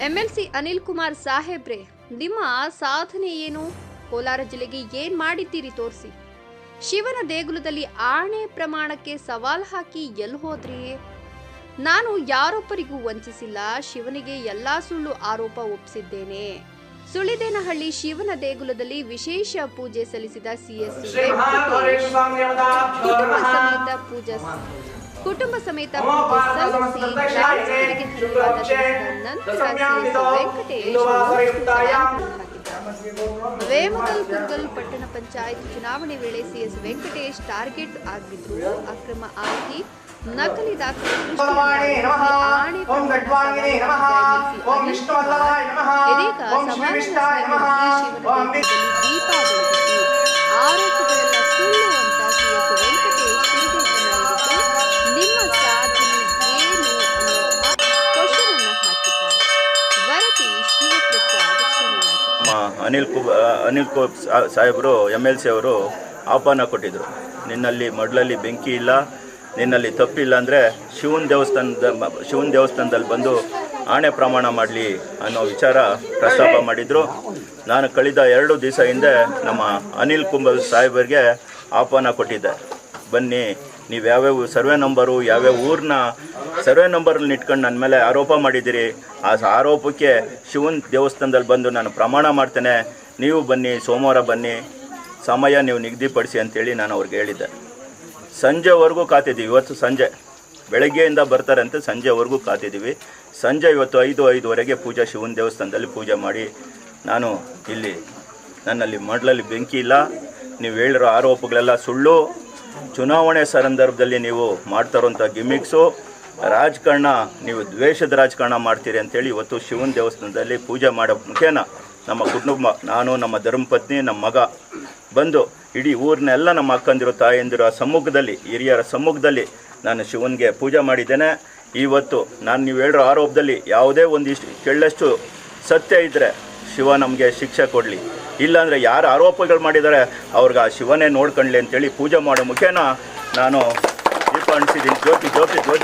MLC Anil Kumar ಸಾಹೇಬ್ರೆ ನಿಮ್ಮ ಸಾಧನೆ ಏನು? ಕೋಲಾರ ಜಿಲ್ಲೆಗೆ ಏನ್ ಮಾಡಿದ್ದೀರಿ ತೋರಿಸಿ. ಶಿವನ ದೇಗುಲದಲ್ಲಿ ಆಣೆ ಪ್ರಮಾಣಕ್ಕೆ ಸವಾಲ್ ಹಾಕಿ ಎಲ್ಲಿ ಹೋದ್ರಿ? ನಾನು ಯಾರೊಬ್ಬರಿಗೂ ವಂಚಿಸಿಲ್ಲ ಶಿವನಿಗೆ ಎಲ್ಲಾ ಸುಳ್ಳು ಆರೋಪ ಒಪ್ಪಿಸಿದ್ದೇನೆ ಸುಳಿದೇನಹಳ್ಳಿ ಶಿವನ ದೇಗುಲದಲ್ಲಿ ವಿಶೇಷ ಪೂಜೆ ಸಲ್ಲಿಸಿದ ಸಿಎಸ್ ಕುಟುಂಬ ಸಮೇತ ಪೂಜಾ ಕುಟುಂಬ ಸಮೇತ. ವೇಮಗಲ್ ಕುರ್ಗಲ್ ಪಟ್ಟಣ ಪಂಚಾಯತ್ ಚುನಾವಣೆ ವೇಳೆ ಸಿಎಸ್ ವೆಂಕಟೇಶ್ ಟಾರ್ಗೆಟ್ ಆಗಿದ್ರು. ಅಕ್ರಮ ಆಗಿ ನಕಲಿ ದಾಖಲೆ ಅನಿಲ್ ಕು ಅನಿಲ್ ಕುಬ್ ಸಾಹೇಬರು, ಎಂ ಎಲ್ ಸಿ ಅವರು ಆಹ್ವಾನ ಕೊಟ್ಟಿದ್ದರು ನಿನ್ನಲ್ಲಿ ಮೊದಲಲ್ಲಿ ಬೆಂಕಿ ಇಲ್ಲ, ನಿನ್ನಲ್ಲಿ ತಪ್ಪಿಲ್ಲ ಅಂದರೆ ಶಿವನ ದೇವಸ್ಥಾನದ, ಶಿವನ ದೇವಸ್ಥಾನದಲ್ಲಿ ಬಂದು ಆಣೆ ಪ್ರಮಾಣ ಮಾಡಲಿ ಅನ್ನೋ ವಿಚಾರ ಪ್ರಸ್ತಾಪ ಮಾಡಿದರು. ನಾನು ಕಳೆದ ಎರಡು ದಿವಸ ಹಿಂದೆ ನಮ್ಮ ಅನಿಲ್ ಕುಂಬ ಸಾಹೇಬರಿಗೆ ಆಹ್ವಾನ ಕೊಟ್ಟಿದ್ದೆ. ಬನ್ನಿ ನೀವು ಯಾವ್ಯಾವ ಸರ್ವೆ ನಂಬರು, ಯಾವ್ಯಾವ ಊರನ್ನ ಸರ್ವೆ ನಂಬರಲ್ಲಿ ಇಟ್ಕೊಂಡು ನನ್ನ ಮೇಲೆ ಆರೋಪ ಮಾಡಿದ್ದೀರಿ, ಆ ಆರೋಪಕ್ಕೆ ಶಿವನ್ ದೇವಸ್ಥಾನದಲ್ಲಿ ಬಂದು ನಾನು ಪ್ರಮಾಣ ಮಾಡ್ತೇನೆ. ನೀವು ಬನ್ನಿ, ಸೋಮವಾರ ಬನ್ನಿ, ಸಮಯ ನೀವು ನಿಗದಿಪಡಿಸಿ ಅಂತೇಳಿ ನಾನು ಅವ್ರಿಗೆ ಹೇಳಿದ್ದೆ. ಸಂಜೆವರೆಗೂ ಕಾತಿದ್ದೀವಿ, ಇವತ್ತು ಸಂಜೆ. ಬೆಳಗ್ಗೆಯಿಂದ ಬರ್ತಾರೆ ಅಂತ ಸಂಜೆವರೆಗೂ ಕಾತಿದ್ದೀವಿ. ಸಂಜೆ ಇವತ್ತು ಐದು, ಐದುವರೆಗೆ ಪೂಜಾ, ಶಿವನ ದೇವಸ್ಥಾನದಲ್ಲಿ ಪೂಜೆ ಮಾಡಿ ನಾನು ಇಲ್ಲಿ ನನ್ನಲ್ಲಿ ಮಡ್ಲಲ್ಲಿ ಬೆಂಕಿ ಇಲ್ಲ. ನೀವು ಹೇಳಿರೋ ಆರೋಪಗಳೆಲ್ಲ ಸುಳ್ಳು. ಚುನಾವಣೆ ಸಂದರ್ಭದಲ್ಲಿ ನೀವು ಮಾಡ್ತಾರೋಂಥ ಗಿಮಿಕ್ಸು. ರಾಜಕಾರಣ, ನೀವು ದ್ವೇಷದ ರಾಜಕಾರಣ ಮಾಡ್ತೀರಿ ಅಂತೇಳಿ ಇವತ್ತು ಶಿವನ ದೇವಸ್ಥಾನದಲ್ಲಿ ಪೂಜೆ ಮಾಡೋ ಮುಖೇನ ನಮ್ಮ ಕುಟುಂಬ, ನಾನು, ನಮ್ಮ ಧರ್ಮಪತ್ನಿ, ನಮ್ಮ ಮಗ ಬಂದು ಇಡೀ ಊರನ್ನೆಲ್ಲ ನಮ್ಮ ಅಕ್ಕಂದಿರೋ, ತಾಯಂದಿರೋ ಸಮ್ಮುಖದಲ್ಲಿ, ಹಿರಿಯರ ಸಮ್ಮುಖದಲ್ಲಿ ನಾನು ಶಿವನಿಗೆ ಪೂಜೆ ಮಾಡಿದ್ದೇನೆ. ಇವತ್ತು ನಾನು ನೀವು ಹೇಳಿರೋ ಆರೋಪದಲ್ಲಿ ಯಾವುದೇ ಒಂದಿಷ್ಟು ಕೆಳ್ಳಷ್ಟು ಸತ್ಯ ಇದ್ದರೆ ಶಿವ ನಮಗೆ ಶಿಕ್ಷೆ ಕೊಡಲಿ. ಇಲ್ಲಾಂದರೆ ಯಾರು ಆರೋಪಗಳು ಮಾಡಿದ್ದಾರೆ ಅವ್ರಿಗೆ ಆ ಶಿವನೇ ನೋಡ್ಕೊಳ್ಳಿ ಅಂತೇಳಿ ಪೂಜೆ ಮಾಡೋ ಮುಖೇನ ನಾನು ದೀಪ ಅಣಿಸಿದ್ದೀನಿ ಜ್ಯೋತಿ ಜ್ಯೋತಿ ಜ್ಯೋತಿ.